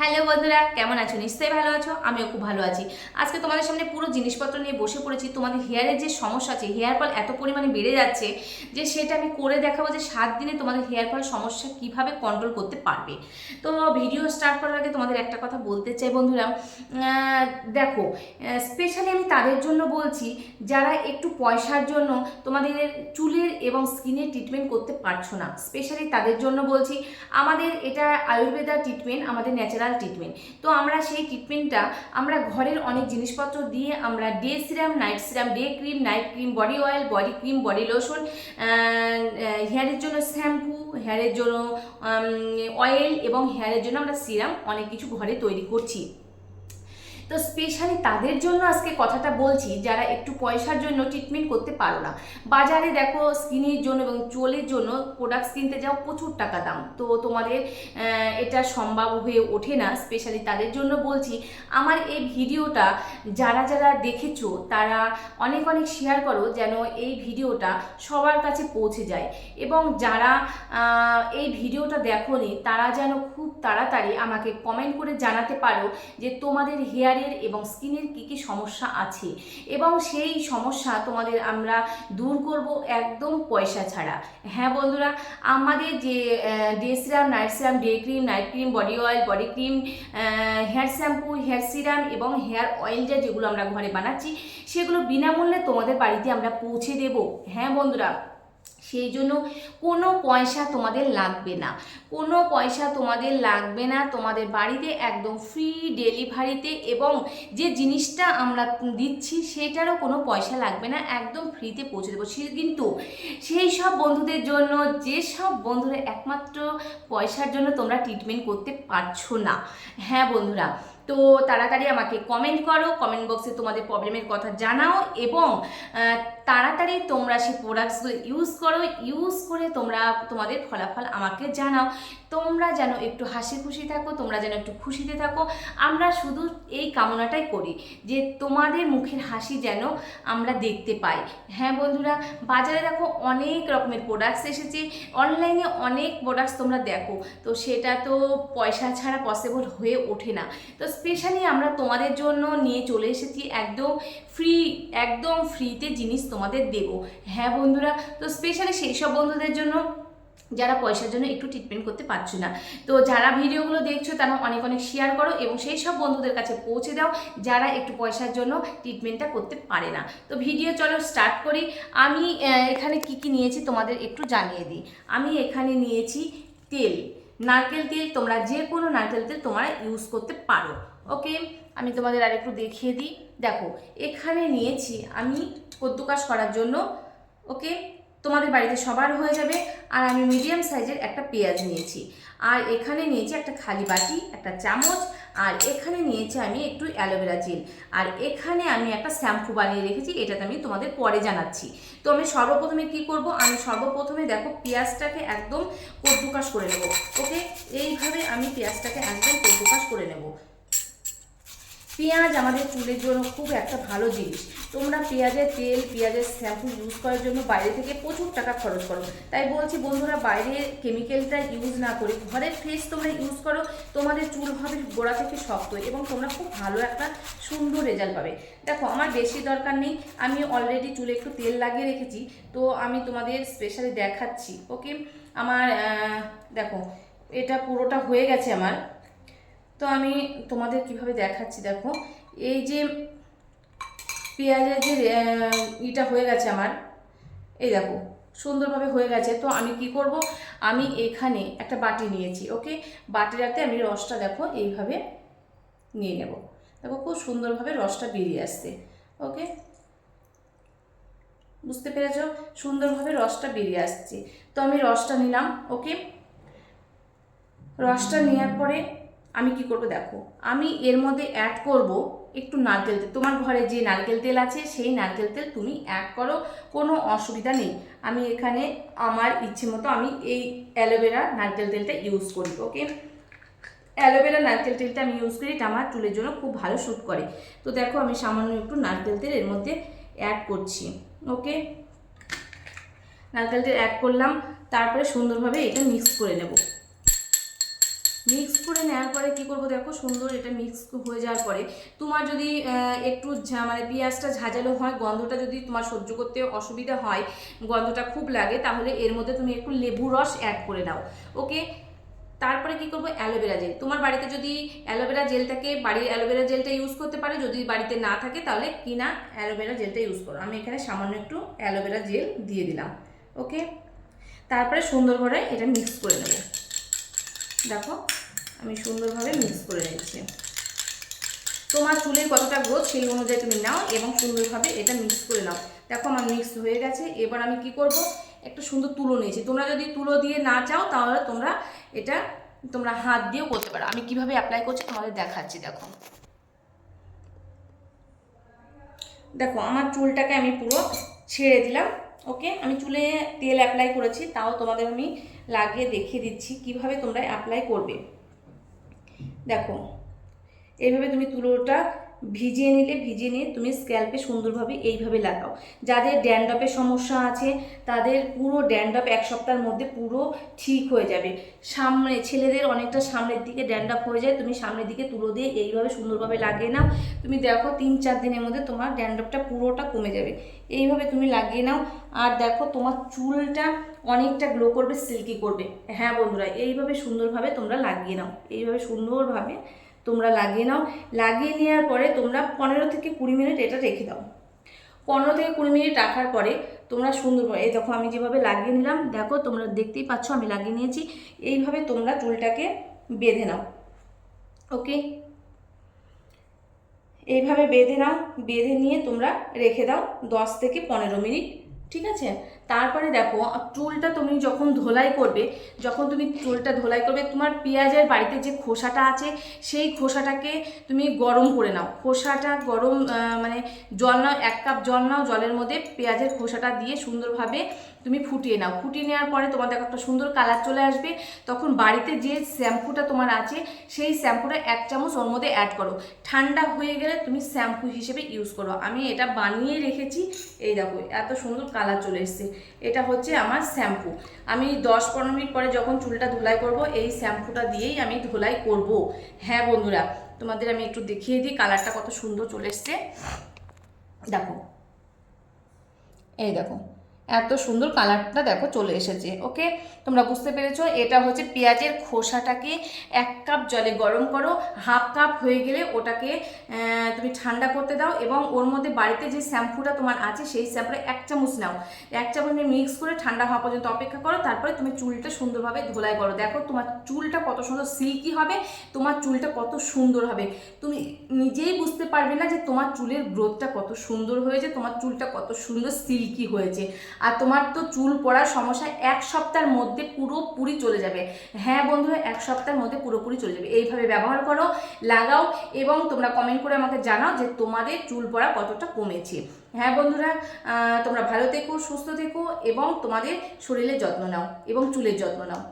Hello বন্ধুরা, কেমন আছো? নিশ্চয়ই ভালো আছো, আমিও খুব ভালো আছি। আজকে তোমাদের সামনে পুরো জিনিসপত্র নিয়ে বসে পড়েছি। তোমাদের হেয়ারের যে সমস্যা আছে হেয়ার ফল এত পরিমাণে বেড়ে যাচ্ছে যে সেটা আমি করে দেখাবো যে সাত দিনে তোমাদের হেয়ার ফল সমস্যা কীভাবে কন্ট্রোল করতে পারবে। তো ভিডিও স্টার্ট করার আগে তোমাদের একটা কথা বলতে চাই বন্ধুরা। দেখো স্পেশালি আমি তাদের জন্য বলছি, যারা একটু পয়সার জন্য তোমাদের চুলের এবং স্কিনের ট্রিটমেন্ট করতে পারছ না স্পেশালি তাদের জন্য বলছি, আমাদের এটা আয়ুর্বেদা ট্রিটমেন্ট আমাদের ন্যাচারাল ট্রিটমেন্ট তো আমরা সেই ট্রিটমেন্টটা আমরা ঘরের অনেক জিনিসপত্র দিয়ে আমরা day serum night serum day cream night cream body oil body cream body lotion হেয়ারের জন্য শ্যাম্পু হেয়ারের জন্য অয়েল এবং হেয়ারের জন্য আমরা সিরাম অনেক কিছু ঘরে তৈরি করছি। তো স্পেশালি তাদের জন্য আজকে কথাটা বলছি, যারা একটু পয়সার জন্য ট্রিটমেন্ট করতে পারো না। বাজারে দেখো স্কিনের জন্য এবং চুলের জন্য প্রোডাক্টস কিনতে যাও প্রচুর টাকা দাম। তো তোমাদের এটা সম্ভব হয়ে ওঠে না। স্পেশালি তাদের জন্য বলছি, আমার এই ভিডিওটা যারা যারা দেখেছ, তারা অনেক অনেক শেয়ার করো যেন এই ভিডিওটা সবার কাছে পৌঁছে যায়। এবং যারা এই ভিডিওটা দেখোনি, তারা যেন খুব তাড়াতাড়ি আমাকে কমেন্ট করে জানাতে পারো যে তোমাদের হেয়ারের এবং স্কিনের কী কী সমস্যা আছে? এবং সেই সমস্যা তোমাদের আমরা দূর করব একদম পয়সা ছাড়া। হ্যাঁ বন্ধুরা, আমাদের যে day serum night serum day cream night cream body oil body cream hair shampoo hair serum এবং হেয়ার অয়েল যা যেগুলো আমরা ঘরে বানাচ্ছি, সেগুলো বিনামূল্যে তোমাদের বাড়িতে আমরা পৌঁছে দেব। হ্যাঁ বন্ধুরা? সেই জন্য কোনো পয়সা তোমাদের লাগবে না। কোনো পয়সা তোমাদের লাগবে না, তোমাদের বাড়িতে একদম ফ্রি ডেলিভারিতে এবং যে জিনিসটা আমরা দিচ্ছি সেটারও কোনো পয়সা লাগবে না, একদম ফ্রিতে পৌঁছে দেবো। সে কিন্তু সেই সব বন্ধুদের জন্য, যে সব বন্ধুরা একমাত্র পয়সার জন্য তোমরা ট্রিটমেন্ট করতে পারছ না। হ্যাঁ বন্ধুরা, তো তাড়াতাড়ি আমাকে কমেন্ট করো কমেন্ট বক্সে তোমাদের প্রবলেমের কথা জানাও এবং তাড়াতাড়ি তোমরা সেই প্রোডাক্টসগুলো ইউজ করো। ইউজ করে তোমরা তোমাদের ফলাফল আমাকে জানাও। তোমরা যেন একটু হাসি খুশি থাকো, তোমরা যেন একটু খুশিতে থাকো। আমরা শুধু এই কামনাটাই করি যে তোমাদের মুখের হাসি যেন আমরা দেখতে পাই। হ্যাঁ বন্ধুরা, বাজারে দেখো অনেক রকমের প্রোডাক্টস এসেছে। অনলাইনে অনেক প্রোডাক্টস তোমরা দেখো। তো সেটা তো পয়সা ছাড়া পসিবল হয়ে ওঠে না। তো স্পেশালি আমরা তোমাদের জন্য নিয়ে চলে এসেছি একদম ফ্রি একদম ফ্রিতে জিনিস তোমাদের দেবো। হ্যাঁ বন্ধুরা, তো স্পেশালি সেই সব বন্ধুদের জন্য যারা পয়সার জন্য একটু ট্রিটমেন্ট করতে পারছ না। তো যারা ভিডিওগুলো দেখছ, তারা অনেক অনেক শেয়ার করো এবং সেই সব বন্ধুদের কাছে পৌঁছে দাও যারা একটু পয়সার জন্য ট্রিটমেন্টটা করতে পারে না। তো ভিডিও চলো স্টার্ট করি। আমি এখানে কি কি নিয়েছি তোমাদের একটু জানিয়ে দিই। আমি এখানে নিয়েছি তেল। নারকেল তেল তোমরা যে কোনো নারকেল তেল তোমরা ইউজ করতে পারো। ওকে আমি তোমাদের আর একটু দেখিয়ে দিই। দেখো, এখানে নিয়েছি আমি কদ্দুকাশ করার জন্য। ওকে তোমাদের বাড়িতে সবার হয়ে যাবে। আর আমি মিডিয়াম সাইজের একটা পেঁয়াজ নিয়েছি। আর এখানে নিয়েছি একটা খালি বাটি, একটা চামচ। আর এখানে নিয়েছি আমি একটু অ্যালোভেরা জেল। আর এখানে আমি একটা শ্যাম্পু বানিয়ে রেখেছি, এটাতে আমি তোমাদের পরে জানাচ্ছি। তো আমি সর্বপ্রথমে কি করব? আমি সর্বপ্রথমে দেখো পেঁয়াজটাকে একদম কদ্দুকাশ করে নেব। ওকে? এইভাবে আমি পেঁয়াজটাকে একদম কদ্দুকাশ করে নেব। পেঁয়াজ আমাদের চুলের জন্য খুব একটা ভালো জিনিস। তোমরা পেঁয়াজের তেল, পেঁয়াজের শ্যাম্পু ইউজ করার জন্য বাইরে থেকে প্রচুর টাকা খরচ করো। তাই বলছি বন্ধুরা, বাইরে কেমিক্যালটা ইউজ না করে ঘরের ফ্রেশ তোমরা ইউজ করো। তোমাদের চুল হবে গোড়া থেকে শক্ত এবং তোমরা খুব ভালো একটা সুন্দর রেজাল্ট পাবে। দেখো, আমার বেশি দরকার নেই। আমি অলরেডি চুলে একটু তেল লাগিয়ে রেখেছি। তো আমি তোমাদের স্পেশালি দেখাচ্ছি ওকে আমার দেখো, এটা পুরোটা হয়ে গেছে আমার। তো আমি তোমাদের কীভাবে দেখাচ্ছি, দেখো। এই যে পেঁয়াজের যে ইটা হয়ে গেছে আমার, এই দেখো, সুন্দরভাবে হয়ে গেছে। তো আমি কি করব? আমি এখানে একটা বাটি নিয়েছি, ওকে? বাটি রাখতে আমি রসটা, দেখো, এইভাবে নিয়ে নেব। দেখো, খুব সুন্দরভাবে রসটা বেরিয়ে আসছে, ওকে? বুঝতে পেরেছ? সুন্দরভাবে রসটা বেরিয়ে আসছে। তো আমি রসটা নিলাম, ওকে? রসটা নেওয়ার পরে আমি কি করব দেখো, আমি এর মধ্যে অ্যাড করব একটু নারকেল তেল। তোমার ঘরে যে নারকেল তেল আছে, সেই নারকেল তেল তুমি অ্যাড করো, কোনো অসুবিধা নেই। আমি এখানে আমার ইচ্ছে মতো আমি এই অ্যালোভেরা নারকেল তেলটা ইউজ করি ওকে অ্যালোভেরা নারকেল তেলটা আমি ইউজ করি, এটা আমার চুলের জন্য খুব ভালো শ্যুট করে। তো দেখো, আমি সামান্য একটু নারকেল তেল এর মধ্যে অ্যাড করছি ওকে নারকেল তেল অ্যাড করলাম, তারপরে সুন্দরভাবে এটা মিক্স করে নেব। মিক্স করে নেওয়ার পরে কি করব দেখো, সুন্দর এটা মিক্স হয়ে যাওয়ার পরে তোমার যদি একটু মানে পেঁয়াজটা ঝাঁঝালো হয়, গন্ধটা যদি তোমার সহ্য করতে অসুবিধা হয়, গন্ধটা খুব লাগে, তাহলে এর মধ্যে তুমি একটু লেবু রস অ্যাড করে নাও ওকে তারপরে কি করব? অ্যালোভেরা জেল তোমার বাড়িতে যদি অ্যালোভেরা জেল থাকে, বাড়ির অ্যালোভেরা জেলটা ইউজ করতে পারো, যদি বাড়িতে না থাকে, তাহলে কিনা অ্যালোভেরা জেলটা ইউজ করো। আমি এখানে সামান্য একটু অ্যালোভেরা জেল দিয়ে দিলাম ওকে তারপরে সুন্দর করে এটা মিক্স করে নেব। দেখো, আমি সুন্দরভাবে মিক্স করে নিচ্ছি। তোমার চুলের কতটা গ্রোথ সেই অনুযায়ী তুমি নাও এবং সুন্দরভাবে এটা মিক্স করে নাও। দেখো, আমার মিক্স হয়ে গেছে। এবার আমি কি করব? একটা সুন্দর তুলো নিয়েছি। তোমরা যদি তুলো দিয়ে না চাও, তাহলে তোমরা এটা, তোমরা হাত দিয়েও করতে পারো। আমি কীভাবে অ্যাপ্লাই করছি তোমাদের দেখাচ্ছি, দেখো। দেখো, আমার চুলটাকে আমি পুরো ছেড়ে দিলাম। ওকে আমি চুলে তেল অ্যাপ্লাই করেছি, তাও তোমাদের আমি লাগিয়ে দেখিয়ে দিচ্ছি কীভাবে তোমরা অ্যাপ্লাই করবে। দেখো, এইভাবে তুমি তুলোটা ভিজিয়ে নিলে ভিজিয়ে নিয়ে তুমি স্ক্যাল্পে সুন্দরভাবে এইভাবে লাগাও। যাদের ড্যান্ড্রপের সমস্যা আছে, তাদের পুরো ড্যান্ড্রপ এক সপ্তাহের মধ্যে পুরো ঠিক হয়ে যাবে। সামনে, ছেলেদের অনেকটা সামনের দিকে ড্যান্ড্রপ হয়ে যায়, তুমি সামনের দিকে তুলো দিয়ে এইভাবে সুন্দরভাবে লাগিয়ে নাও। তুমি দেখো তিন চার দিনের মধ্যে তোমার ড্যান্ড্রপটা পুরোটা কমে যাবে। এইভাবে তুমি লাগিয়ে নাও। আর দেখো তোমার চুলটা অনেকটা গ্লো করবে সিল্কি করবে। হ্যাঁ বন্ধুরা, এইভাবে সুন্দরভাবে তোমরা লাগিয়ে নাও। এইভাবে সুন্দরভাবে তোমরা লাগিয়ে নাও। লাগিয়ে নেওয়ার পরে তোমরা পনেরো থেকে কুড়ি মিনিট এটা রেখে দাও। পনেরো থেকে কুড়ি মিনিট রাখার পরে তোমরা সুন্দরভাবে এই দেখো আমি যেভাবে লাগিয়ে নিলাম, দেখো তোমরা দেখতেই পাচ্ছ আমি লাগিয়ে নিয়েছি। এইভাবে তোমরা চুলটাকে বেঁধে নাও। ওকে? এইভাবে বেঁধে নাও, বেঁধে নিয়ে তোমরা রেখে দাও দশ থেকে পনেরো মিনিট। ঠিক আছে? তারপরে দেখো, চুলটা তুমি যখন ধোলাই করবে, যখন তুমি চুলটা ধোলাই করবে, তোমার পেঁয়াজের বাড়িতে যে খোসাটা আছে, সেই খোসাটাকে তুমি গরম করে নাও। খোসাটা গরম মানে জল নাও, এক কাপ জল নাও, জলের মধ্যে পেঁয়াজের খোসাটা দিয়ে সুন্দরভাবে তুমি ফুটিয়ে নাও। ফুটিয়ে নেওয়ার পরে তোমার দেখো একটা সুন্দর কালার চলে আসবে। তখন বাড়িতে যে শ্যাম্পুটা তোমার আছে, সেই শ্যাম্পুটা এক চামচ ওর মধ্যে অ্যাড করো। ঠান্ডা হয়ে গেলে তুমি শ্যাম্পু হিসেবে ইউজ করো। আমি এটা বানিয়ে রেখেছি। এই দেখো, এত সুন্দর কালার চলে এসছে। এটা হচ্ছে আমার শ্যাম্পু। আমি দশ পনেরো মিনিট পরে যখন চুলটা ধুলাই করব, এই শ্যাম্পুটা দিয়েই আমি ধুলাই করব। হ্যাঁ বন্ধুরা, তোমাদের আমি একটু দেখিয়ে দিই, কালারটা কত সুন্দর চলে এসছে। দেখো, এই দেখো এত সুন্দর কালারটা দেখো চলে এসেছে, ওকে? তোমরা বুঝতে পেরেছ? এটা হচ্ছে পেঁয়াজের খোসাটাকে এক কাপ জলে গরম করো, হাফ কাপ হয়ে গেলে ওটাকে তুমি ঠান্ডা করতে দাও এবং ওর মধ্যে বাড়িতে যে শ্যাম্পুটা তোমার আছে, সেই শ্যাম্পুটা এক চামচ নাও। এক চামচ মিক্স করে ঠান্ডা হওয়া পর্যন্ত অপেক্ষা করো, তারপরে তুমি চুলটা সুন্দরভাবে ধোলাই করো। দেখো তোমার চুলটা কত সুন্দর সিল্কি হবে, তোমার চুলটা কত সুন্দর হবে। তুমি নিজেই বুঝতে পারবে না যে তোমার চুলের গ্রোথটা কত সুন্দর হয়েছে, তোমার চুলটা কত সুন্দর সিল্কি হয়েছে। আর তোমার তো চুল পড়ার সমস্যা এক সপ্তাহের মধ্যে পুরোপুরি চলে যাবে। হ্যাঁ বন্ধুরা, এক সপ্তাহের মধ্যে পুরোপুরি চলে যাবে। এইভাবে ব্যবহার করো, লাগাও এবং তোমরা কমেন্ট করে আমাকে জানাও যে তোমাদের চুল পড়া কতটা কমেছে। হ্যাঁ বন্ধুরা তোমরা ভালো থেকো, সুস্থ থেকো এবং তোমাদের শরীরের যত্ন নাও এবং চুলের যত্ন নাও।